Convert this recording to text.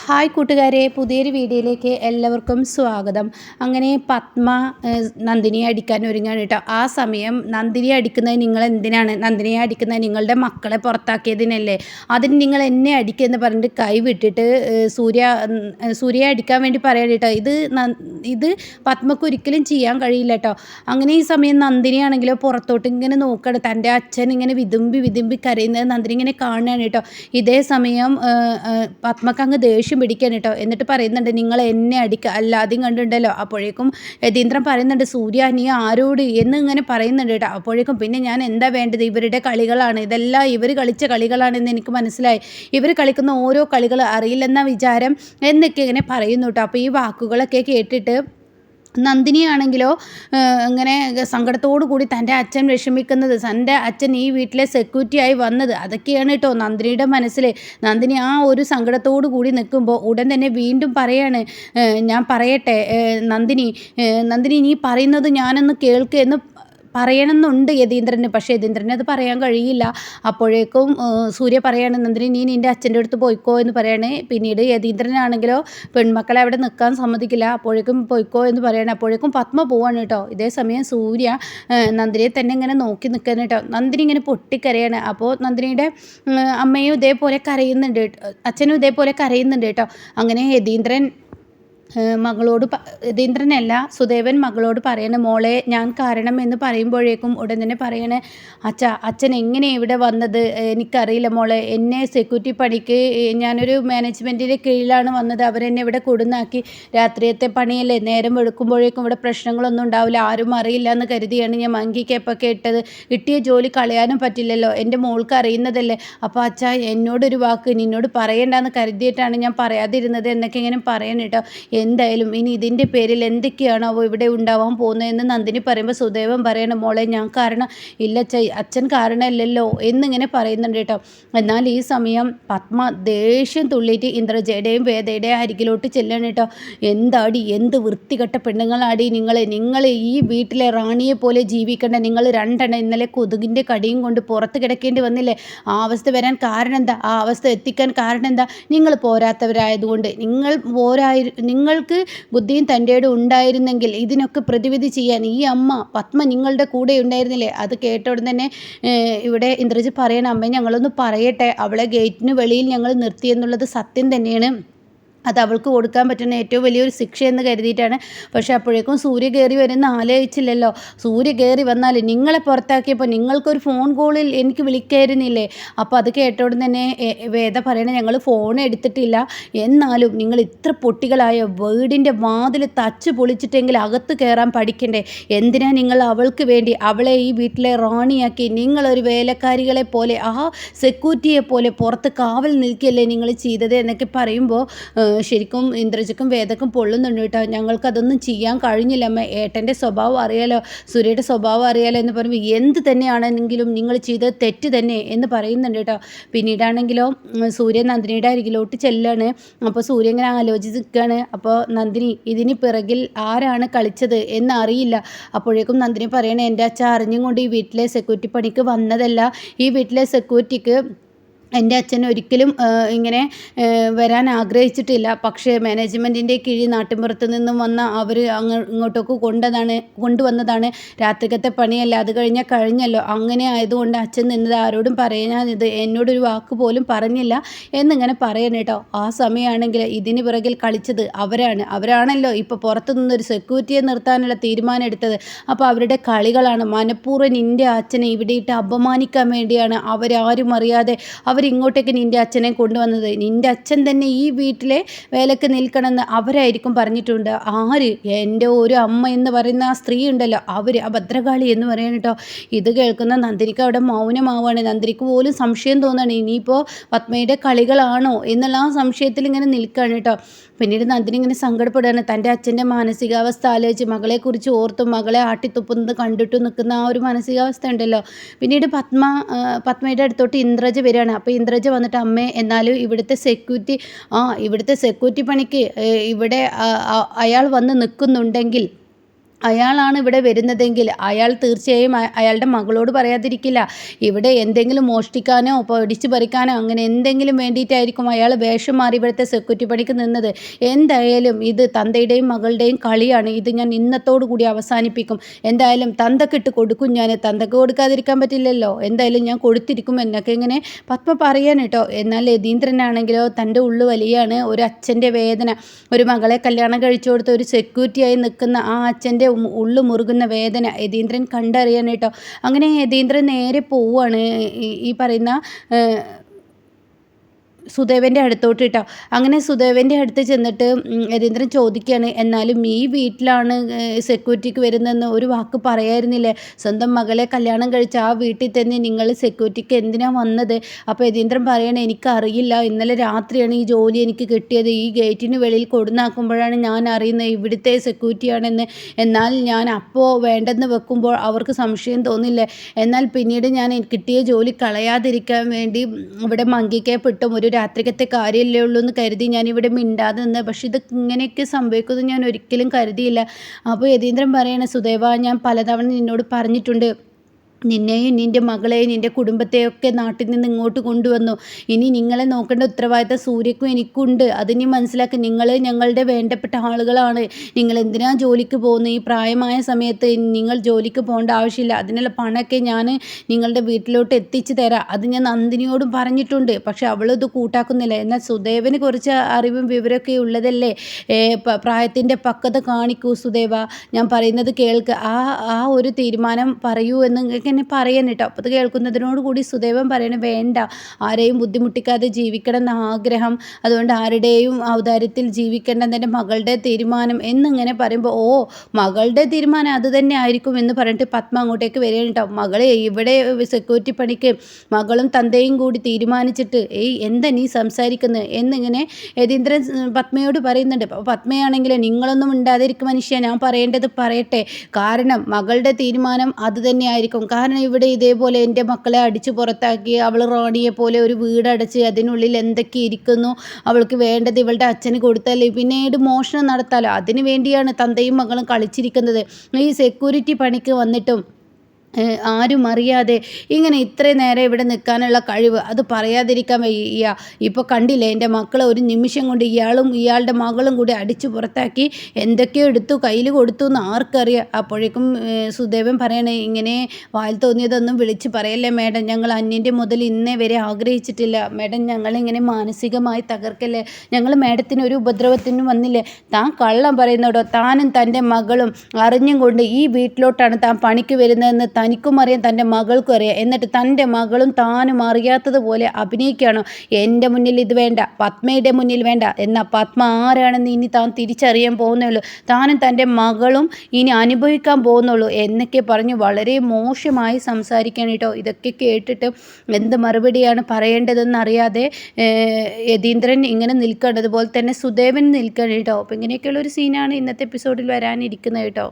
Hi കൂട്ടുകാരെ പുതിയൊരു വീഡിയോയിലേക്ക് എല്ലാവർക്കും സ്വാഗതം. അങ്ങനെ പത്മ നന്ദിനിയെ അടിക്കാൻ ഒരുങ്ങാണ് കേട്ടോ. ആ സമയം നന്ദിനിയെ അടിക്കുന്നത് നിങ്ങൾ എന്തിനാണ്? നന്ദിനിയെ അടിക്കുന്നത് നിങ്ങളുടെ മക്കളെ പുറത്താക്കിയതിനല്ലേ? അതിന് നിങ്ങൾ എന്നെ അടിക്കുമെന്ന് പറഞ്ഞിട്ട് കൈ വിട്ടിട്ട് സൂര്യ സൂര്യയെ അടിക്കാൻ വേണ്ടി പറയാൻ കേട്ടോ. ഇത് ഇത് പത്മക്ക് ഒരിക്കലും ചെയ്യാൻ കഴിയില്ല കേട്ടോ. അങ്ങനെ ഈ സമയം നന്ദിനിയാണെങ്കിലോ പുറത്തോട്ട് ഇങ്ങനെ നോക്കണം. തന്റെ അച്ഛൻ ഇങ്ങനെ വിതുമ്പി വിതുമ്പി കരയുന്നത് നന്ദിനി ഇങ്ങനെ കാണുകയാണ് കേട്ടോ. ഇതേ സമയം പത്മക്ക് അങ്ങ് ദേഷ്യം പിടിക്കാൻ കേട്ടോ എന്നിട്ട് പറയുന്നുണ്ട് നിങ്ങൾ എന്നെ അടിക്കുക അല്ലാതെയും കണ്ടിട്ടുണ്ടല്ലോ. അപ്പോഴേക്കും യതീന്ദ്രൻ പറയുന്നുണ്ട് സൂര്യ നീ ആരോട്? എന്ന് ഇങ്ങനെ പറയുന്നുണ്ട് കേട്ടോ അപ്പോഴേക്കും പിന്നെ ഞാൻ എന്താ വേണ്ടത്? ഇവരുടെ കളികളാണ്. ഇതെല്ലാം ഇവർ കളിച്ച കളികളാണെന്ന് എനിക്ക് മനസ്സിലായി. ഇവർ കളിക്കുന്ന ഓരോ കളികൾ അറിയില്ലെന്ന വിചാരം എന്നൊക്കെ ഇങ്ങനെ പറയുന്നു കേട്ടോ അപ്പോൾ ഈ വാക്കുകളൊക്കെ കേട്ടിട്ട് നന്ദിനിയാണെങ്കിലോ ഇങ്ങനെ സങ്കടത്തോടു കൂടി തന്റെ അച്ഛൻ വിഷമിക്കുന്നത് തന്റെ അച്ഛൻ ഈ വീട്ടിലെ സെക്യൂരിറ്റി ആയി വന്നത് അതൊക്കെയാണ് കേട്ടോ നന്ദിനിയുടെ മനസ്സിൽ നന്ദിനി ആ ഒരു സങ്കടത്തോടു കൂടി നിൽക്കുമ്പോൾ ഉടൻ തന്നെ വീണ്ടും പറയാണ് ഞാൻ പറയട്ടെ നന്ദിനി നന്ദിനി നീ പറയുന്നത് ഞാനൊന്ന് കേൾക്ക് എന്ന് പറയണമെന്നുണ്ട് യതീന്ദ്രന് പക്ഷേ യതീന്ദ്രന് അത് പറയാൻ കഴിയില്ല. അപ്പോഴേക്കും സൂര്യ പറയാണ് നന്ദിനി നീ നിന്റെ അച്ഛന്റെ അടുത്ത് പോയിക്കോ എന്ന് പറയാണ്. പിന്നീട് യതീന്ദ്രനാണെങ്കിലോ പെൺമക്കളെ അവിടെ നിൽക്കാൻ സമ്മതിക്കില്ല. അപ്പോഴേക്കും പോയിക്കോ എന്ന് പറയാണ്. അപ്പോഴേക്കും പത്മ പോവാണ് കേട്ടോ. ഇതേ സമയം സൂര്യ നന്ദിനിയെ തന്നെ ഇങ്ങനെ നോക്കി നിൽക്കാൻ കേട്ടോ. നന്ദിനി ഇങ്ങനെ പൊട്ടിക്കരയാണ്. അപ്പോൾ നന്ദിനിയുടെ അമ്മയും ഇതേപോലെ കരയുന്നുണ്ട്. അച്ഛനും ഇതേപോലെ കരയുന്നുണ്ട് കേട്ടോ. അങ്ങനെ യതീന്ദ്രൻ മകളോട് രതീന്ദ്രനല്ല സുദേവൻ മകളോട് പറയണ മോളെ ഞാൻ കാരണം എന്ന് പറയുമ്പോഴേക്കും ഉടൻ തന്നെ പറയണ അച്ഛ അച്ഛൻ എങ്ങനെ ഇവിടെ വന്നത്? എനിക്കറിയില്ല മോളെ എന്നെ സെക്യൂരിറ്റി പണിക്ക് ഞാനൊരു മാനേജ്മെന്റിന്റെ കീഴിലാണ് വന്നത്. അവരെന്നെ ഇവിടെ കൊടുന്നാക്കി രാത്രിയത്തെ പണിയല്ലേ? നേരം വെളുക്കുമ്പോഴേക്കും ഇവിടെ പ്രശ്നങ്ങളൊന്നും ഉണ്ടാവില്ല. ആരും അറിയില്ല എന്ന് കരുതിയാണ് ഞാൻ മങ്കി കേപ്പൊക്കെ ഇട്ടത്. കിട്ടിയ ജോലി കളയാനും പറ്റില്ലല്ലോ. എന്റെ മോൾക്ക് അറിയുന്നതല്ലേ? അപ്പോൾ അച്ഛ എന്നോടൊരു വാക്ക് നിന്നോട് പറയണ്ടെന്ന് കരുതിയിട്ടാണ് ഞാൻ പറയാതിരുന്നത്. എന്നൊക്കെ ഇങ്ങനെ പറയണം കേട്ടോ. എന്തായാലും ഇനി ഇതിന്റെ പേരിൽ എന്തൊക്കെയാണോ ഇവിടെ ഉണ്ടാവാൻ പോകുന്നതെന്ന് നന്ദിനി പറയുമ്പോൾ സുദേവൻ പറയണം മോളെ ഞാൻ കാരണം ഇല്ല അച്ഛ അച്ഛൻ കാരണമല്ലല്ലോ എന്നിങ്ങനെ പറയുന്നുണ്ട് കേട്ടോ. എന്നാൽ ഈ സമയം പത്മ ദേഷ്യം തുള്ളിയിട്ട് ഇന്ദ്രജയുടെയും വേദയുടെയും അരികിലോട്ട് ചെല്ലണം കേട്ടോ. എന്താടി? എന്ത് വൃത്തികെട്ട പെണ്ണുങ്ങളാടി നിങ്ങൾ നിങ്ങൾ ഈ വീട്ടിലെ റാണിയെ പോലെ ജീവിക്കേണ്ട. നിങ്ങൾ രണ്ടെണ്ണം ഇന്നലെ കൊതുകിന്റെ കടിയും കൊണ്ട് പുറത്ത് കിടക്കേണ്ടി വന്നില്ലേ? ആ അവസ്ഥ വരാൻ കാരണം എന്താ ആ അവസ്ഥ എത്തിക്കാൻ കാരണം എന്താ നിങ്ങൾ പോരാത്തവരായതുകൊണ്ട്. നിങ്ങൾ പോരായി നിങ്ങൾക്ക് ബുദ്ധിയും തന്റെയോടും ഉണ്ടായിരുന്നെങ്കിൽ ഇതിനൊക്കെ പ്രതിവിധി ചെയ്യാൻ ഈ അമ്മ പത്മ നിങ്ങളുടെ കൂടെ ഉണ്ടായിരുന്നില്ലേ? അത് കേട്ട ഉടൻ തന്നെ ഇവിടെ ഇന്ദ്രജി പറയണ അമ്മ ഞങ്ങളൊന്ന് പറയട്ടെ. അവളെ ഗേറ്റിന് വെളിയിൽ ഞങ്ങൾ നിർത്തിയെന്നുള്ളത് സത്യം തന്നെയാണ്. അത് അവൾക്ക് കൊടുക്കാൻ പറ്റുന്ന ഏറ്റവും വലിയൊരു ശിക്ഷയെന്ന് കരുതിയിട്ടാണ്. പക്ഷേ അപ്പോഴേക്കും സൂര്യ കയറി വരുന്ന ആലോചിച്ചില്ലല്ലോ. സൂര്യ കയറി വന്നാൽ നിങ്ങളെ പുറത്താക്കിയപ്പോൾ നിങ്ങൾക്കൊരു ഫോൺ കോളിൽ എനിക്ക് വിളിക്കായിരുന്നില്ലേ? അപ്പോൾ അത് കേട്ടോടെ തന്നെ വേദ പറയണേ ഞങ്ങൾ ഫോൺ എടുത്തിട്ടില്ല. എന്നാലും നിങ്ങൾ ഇത്ര പൊട്ടികളായ വീടിന്റെ വാതിൽ തച്ച് പൊളിച്ചിട്ടെങ്കിൽ അകത്ത് കയറാൻ പഠിക്കണ്ടേ? എന്തിനാ നിങ്ങൾ അവൾക്ക് വേണ്ടി അവളെ ഈ വീട്ടിലെ റാണിയാക്കി? നിങ്ങളൊരു വേലക്കാരികളെ പോലെ ആ സെക്യൂരിറ്റിയെ പോലെ പുറത്ത് കാവൽ നിൽക്കിയല്ലേ നിങ്ങൾ ചെയ്തത്? എന്നൊക്കെ പറയുമ്പോൾ ശരിക്കും ഇന്ദ്രജക്കും വേദക്കും പൊള്ളുന്നുണ്ട് കേട്ടോ. ഞങ്ങൾക്ക് അതൊന്നും ചെയ്യാൻ കഴിഞ്ഞില്ല അമ്മ. ഏട്ടന്റെ സ്വഭാവം അറിയാലോ സൂര്യയുടെ സ്വഭാവം അറിയാലോ എന്ന് പറയുമ്പോൾ എന്ത് തന്നെയാണെങ്കിലും നിങ്ങൾ ചെയ്ത തെറ്റ് തന്നെ എന്ന് പറയുന്നുണ്ട് കേട്ടോ. പിന്നീടാണെങ്കിലോ സൂര്യ നന്ദിനിയുടെ അരികിലോട്ട് ചെല്ലാണ്. അപ്പോൾ സൂര്യ ഇങ്ങനെ ആലോചിച്ച് അപ്പോൾ നന്ദിനി ഇതിന് പിറകിൽ ആരാണ് കളിച്ചത് എന്നറിയില്ല. അപ്പോഴേക്കും നന്ദിനി പറയണേ എന്റെ അച്ഛൻ അറിഞ്ഞും കൊണ്ട് ഈ വീട്ടിലെ സെക്യൂരിറ്റി പണിക്ക് വന്നതല്ല. ഈ വീട്ടിലെ സെക്യൂരിറ്റിക്ക് എന്റെ അച്ഛൻ ഒരിക്കലും ഇങ്ങനെ വരാൻ ആഗ്രഹിച്ചിട്ടില്ല. പക്ഷേ മാനേജ്മെന്റിന്റെ കീഴിൽ നാട്ടിൻപുറത്ത് നിന്നും വന്ന അവർ അങ്ങ് ഇങ്ങോട്ടേക്ക് കൊണ്ടതാണ് കൊണ്ടുവന്നതാണ് രാത്രിക്കത്തെ പണിയല്ല. അത് കഴിഞ്ഞാൽ കഴിഞ്ഞല്ലോ. അങ്ങനെ ആയതുകൊണ്ട് അച്ഛൻ നിന്നത് ആരോടും പറയാനിത് എന്നോടൊരു വാക്ക് പോലും പറഞ്ഞില്ല എന്നിങ്ങനെ പറയണം കേട്ടോ ആ സമയമാണെങ്കിൽ ഇതിന് പിറകിൽ കളിച്ചത് അവരാണ്. അവരാണല്ലോ ഇപ്പോൾ പുറത്തു നിന്നൊരു സെക്യൂരിറ്റിയെ നിർത്താനുള്ള തീരുമാനം എടുത്തത്. അപ്പോൾ അവരുടെ കളികളാണ് മനഃപൂർവം നിന്റെ അച്ഛനെ ഇവിടെ ഇട്ട് അപമാനിക്കാൻ വേണ്ടിയാണ് അവരാരും അറിയാതെ അവരിങ്ങോട്ടേക്ക് നിന്റെ അച്ഛനെ കൊണ്ടുവന്നത്. നിന്റെ അച്ഛൻ തന്നെ ഈ വീട്ടിലെ വേലക്ക് നിൽക്കണമെന്ന് അവരായിരിക്കും പറഞ്ഞിട്ടുണ്ട്. ആര്? എന്റെ ഒരു അമ്മ എന്ന് പറയുന്ന ആ സ്ത്രീ ഉണ്ടല്ലോ. അവർ ആ ഭദ്രകാളി എന്ന് പറയണം കേട്ടോ. ഇത് കേൾക്കുന്ന നന്ദിനിക്ക് അവിടെ മൗനമാവാണ് നന്ദിനിക്ക് പോലും സംശയം തോന്നുകയാണ്. ഇനിയിപ്പോൾ പത്മയുടെ കളികളാണോ എന്നുള്ള ആ സംശയത്തിൽ ഇങ്ങനെ നിൽക്കുകയാണ് കേട്ടോ. പിന്നീട് നന്ദിനി ഇങ്ങനെ സങ്കടപ്പെടുകയാണ്. തന്റെ അച്ഛന്റെ മാനസികാവസ്ഥ ആലോചിച്ച് മകളെക്കുറിച്ച് ഓർത്തും മകളെ ആട്ടിത്തുപ്പുന്നത് കണ്ടിട്ട് നിൽക്കുന്ന ആ ഒരു മാനസികാവസ്ഥ ഉണ്ടല്ലോ. പിന്നീട് പത്മ പത്മയുടെ അടുത്തോട്ട് ഇന്ദ്രജ വരികയാണ്. അപ്പോൾ ഇന്ദ്രജ വന്നിട്ട് അമ്മേ എന്നാലും ഇവിടുത്തെ സെക്യൂരിറ്റി ആ ഇവിടുത്തെ സെക്യൂരിറ്റി പണിക്ക് ഇവിടെ അയാൾ വന്ന് നിൽക്കുന്നുണ്ടെങ്കിൽ അയാളാണ് ഇവിടെ വരുന്നതെങ്കിൽ അയാൾ തീർച്ചയായും അയാളുടെ മകളോട് പറയാതിരിക്കില്ല. ഇവിടെ എന്തെങ്കിലും മോഷ്ടിക്കാനോ പൊടിച്ചു പറിക്കാനോ അങ്ങനെ എന്തെങ്കിലും വേണ്ടിയിട്ടായിരിക്കും അയാൾ വേഷം മാറി ഇവിടുത്തെ സെക്യൂരിറ്റി പണിക്ക് നിന്നത്. എന്തായാലും ഇത് തന്തയുടെയും മകളുടെയും കളിയാണ്. ഇത് ഞാൻ ഇന്നത്തോടു കൂടി അവസാനിപ്പിക്കും. എന്തായാലും തന്തക്കിട്ട് കൊടുക്കും. ഞാൻ തന്തക്ക് കൊടുക്കാതിരിക്കാൻ പറ്റില്ലല്ലോ. എന്തായാലും ഞാൻ കൊടുത്തിരിക്കും എന്നൊക്കെ ഇങ്ങനെ പത്മ പറയാൻ കേട്ടോ. എന്നാൽ യതീന്ദ്രനാണെങ്കിലോ തന്റെ ഉള്ളു വലിയാണ് ഒരു അച്ഛന്റെ വേദന. ഒരു മകളെ കല്യാണം കഴിച്ചു കൊടുത്ത ഒരു സെക്യൂരിറ്റിയായി നിൽക്കുന്ന ആ അച്ഛന്റെ ഉള്ളു മുറുകുന്ന വേദന യതീന്ദ്രൻ കണ്ടറിയാൻ കേട്ടോ അങ്ങനെ യതീന്ദ്രൻ നേരെ പോവുകയാണ് ഈ പറയുന്ന സുദേവന്റെ അടുത്തോട്ട് കേട്ടോ അങ്ങനെ സുദേവന്റെ അടുത്ത് ചെന്നിട്ട് രവീന്ദ്രൻ ചോദിക്കുകയാണ് എന്നാലും ഈ വീട്ടിലാണ് സെക്യൂരിറ്റിക്ക് വരുന്നതെന്ന് ഒരു വാക്ക് പറയായിരുന്നില്ലേ? സ്വന്തം മകളെ കല്യാണം കഴിച്ച ആ വീട്ടിൽ തന്നെ നിങ്ങൾ സെക്യൂരിറ്റിക്ക് എന്തിനാണ് വന്നത്? അപ്പോൾ യതീന്ദ്രൻ പറയണേ എനിക്കറിയില്ല ഇന്നലെ രാത്രിയാണ് ഈ ജോലി എനിക്ക് കിട്ടിയത്. ഈ ഗേറ്റിന് വെളിയിൽ കൊടുന്നാക്കുമ്പോഴാണ് ഞാൻ അറിയുന്നത് ഇവിടുത്തെ സെക്യൂരിറ്റിയാണെന്ന് എന്നാൽ ഞാൻ അപ്പോൾ വേണ്ടെന്ന് വെക്കുമ്പോൾ അവർക്ക് സംശയം തോന്നില്ലേ? എന്നാൽ പിന്നീട് ഞാൻ കിട്ടിയ ജോലി കളയാതിരിക്കാൻ വേണ്ടി ഇവിടെ മങ്കിക്കപ്പെട്ടും ഒരു രാത്രിക്കത്തെ കാര്യമല്ലേ ഉള്ളൂ എന്ന് കരുതി ഞാനിവിടെ മിണ്ടാതെ നിന്ന്. പക്ഷെ ഇത് ഇങ്ങനെയൊക്കെ സംഭവിക്കുമെന്ന് ഞാൻ ഒരിക്കലും കരുതിയില്ല. അപ്പോൾ യതീന്ദ്രൻ പറയണ സുദേവ ഞാൻ പലതവണ നിന്നോട് പറഞ്ഞിട്ടുണ്ട്. നിന്നെയും നിന്റെ മകളെയും നിന്റെ കുടുംബത്തെയൊക്കെ നാട്ടിൽ നിന്ന് ഇങ്ങോട്ട് കൊണ്ടുവന്നു. ഇനി നിങ്ങളെ നോക്കേണ്ട ഉത്തരവാദിത്തം സൂര്യക്കും എനിക്കുണ്ട്. അതിനി മനസ്സിലാക്കി. നിങ്ങൾ ഞങ്ങളുടെ വേണ്ടപ്പെട്ട ആളുകളാണ്. നിങ്ങൾ എന്തിനാ ജോലിക്ക് പോകുന്നത്? ഈ പ്രായമായ സമയത്ത് നിങ്ങൾ ജോലിക്ക് പോകേണ്ട ആവശ്യമില്ല. അതിനുള്ള പണമൊക്കെ ഞാൻ നിങ്ങളുടെ വീട്ടിലോട്ട് എത്തിച്ചു തരാം. അത് ഞാൻ നന്ദിനിയോടും പറഞ്ഞിട്ടുണ്ട്. പക്ഷെ അവളിത് കൂട്ടാക്കുന്നില്ല. എന്നാൽ സുദേവന് കുറച്ച് അറിവും വിവരമൊക്കെ ഉള്ളതല്ലേ? പ്രായത്തിന്റെ പക്വത കാണിക്കൂ സുദേവ. ഞാൻ പറയുന്നത് കേൾക്ക്. ആ ആ ഒരു തീരുമാനം പറയൂ എന്ന് ഇങ്ങനെ പറയണം കേട്ടോ. അപ്പോൾ അത് കേൾക്കുന്നതിനോട് കൂടി സുദേവൻ പറയണ വേണ്ട. ആരെയും ബുദ്ധിമുട്ടിക്കാതെ ജീവിക്കണം എന്ന ആഗ്രഹം. അതുകൊണ്ട് ആരുടെയും ഔദാര്യത്തിൽ ജീവിക്കേണ്ടെന്ന് എന്റെ മകളുടെ തീരുമാനം. എന്നിങ്ങനെ പറയുമ്പോൾ ഓ മകളുടെ തീരുമാനം അത് തന്നെ ആയിരിക്കും എന്ന് പറഞ്ഞിട്ട് പത്മ അങ്ങോട്ടേക്ക് വരികയാണ് കേട്ടോ. മകളെ ഇവിടെ സെക്യൂരിറ്റി പണിക്ക് മകളും തന്തയും കൂടി തീരുമാനിച്ചിട്ട് ഏയ് എന്താ നീ സംസാരിക്കുന്നത് എന്നിങ്ങനെ യതീന്ദ്രൻ പത്മയോട് പറയുന്നുണ്ട്. അപ്പോൾ പത്മയാണെങ്കിൽ നിങ്ങളൊന്നും ഉണ്ടാതിരിക്കും മനുഷ്യ ഞാൻ പറയേണ്ടത് പറയട്ടെ. കാരണം മകളുടെ തീരുമാനം അത് തന്നെയായിരിക്കും കാരണം ഇവിടെ ഇതേപോലെ എന്റെ മക്കളെ അടിച്ച് പുറത്താക്കി അവൾ റോണിയെ പോലെ ഒരു വീടടച്ച് അതിനുള്ളിൽ എന്തൊക്കെ ഇരിക്കുന്നു അവൾക്ക് വേണ്ടത് ഇവളുടെ അച്ഛന് കൊടുത്താലേ പിന്നീട് മോഷണം നടത്താലോ? അതിനു വേണ്ടിയാണ് തന്തയും മകളും കളിച്ചിരിക്കുന്നത്. ഈ സെക്യൂരിറ്റി പണിക്ക് വന്നിട്ടും ആരും അറിയാതെ ഇങ്ങനെ ഇത്രയും നേരം ഇവിടെ നിൽക്കാനുള്ള കഴിവ് അത് പറയാതിരിക്കാൻ വയ്യ. ഇപ്പോൾ കണ്ടില്ലേ എന്റെ മക്കളെ ഒരു നിമിഷം കൊണ്ട് ഇയാളും ഇയാളുടെ മകളും കൂടി അടിച്ചു പുറത്താക്കി എന്തൊക്കെയോ എടുത്തു കയ്യിൽ കൊടുത്തു എന്ന് ആർക്കറിയാം. അപ്പോഴേക്കും സുദേവൻ പറയണേ ഇങ്ങനെ വായിൽ തോന്നിയതൊന്നും വിളിച്ച് പറയല്ലേ മേഡം ഞങ്ങൾ അന്യന്റെ മുതൽ ഇന്നേ വരെ ആഗ്രഹിച്ചിട്ടില്ല. മേഡം ഞങ്ങളിങ്ങനെ മാനസികമായി തകർക്കല്ലേ? ഞങ്ങൾ മേഡത്തിന് ഒരു ഉപദ്രവത്തിനും വന്നില്ലേ? താൻ കള്ളം പറയുന്നതോ താനും തന്റെ മകളും അറിഞ്ഞും കൊണ്ട് ഈ വീട്ടിലോട്ടാണ് താൻ പണിക്ക് വരുന്നതെന്ന് തനിക്കും അറിയാം തന്റെ മകൾക്കും അറിയാം. എന്നിട്ട് തന്റെ മകളും താനും അറിയാത്തതുപോലെ അഭിനയിക്കുകയാണോ. എന്റെ മുന്നിൽ ഇത് വേണ്ട പത്മയുടെ മുന്നിൽ വേണ്ട എന്നാൽ പത്മ ആരാണെന്ന് ഇനി താൻ തിരിച്ചറിയാൻ പോകുന്നുള്ളൂ താനും തന്റെ മകളും ഇനി അനുഭവിക്കാൻ പോകുന്നുള്ളൂ എന്നൊക്കെ പറഞ്ഞ് വളരെ മോശമായി സംസാരിക്കാൻ കേട്ടോ. ഇതൊക്കെ കേട്ടിട്ട് എന്ത് മറുപടിയാണ് പറയേണ്ടതെന്ന് അറിയാതെ യതീന്ദ്രൻ ഇങ്ങനെ നിൽക്കേണ്ടതുപോലെ തന്നെ സുദേവൻ നിൽക്കണം കേട്ടോ. അപ്പോൾ ഇങ്ങനെയൊക്കെയുള്ള ഒരു സീനാണ് ഇന്നത്തെ എപ്പിസോഡിൽ വരാനിരിക്കുന്നത് കേട്ടോ.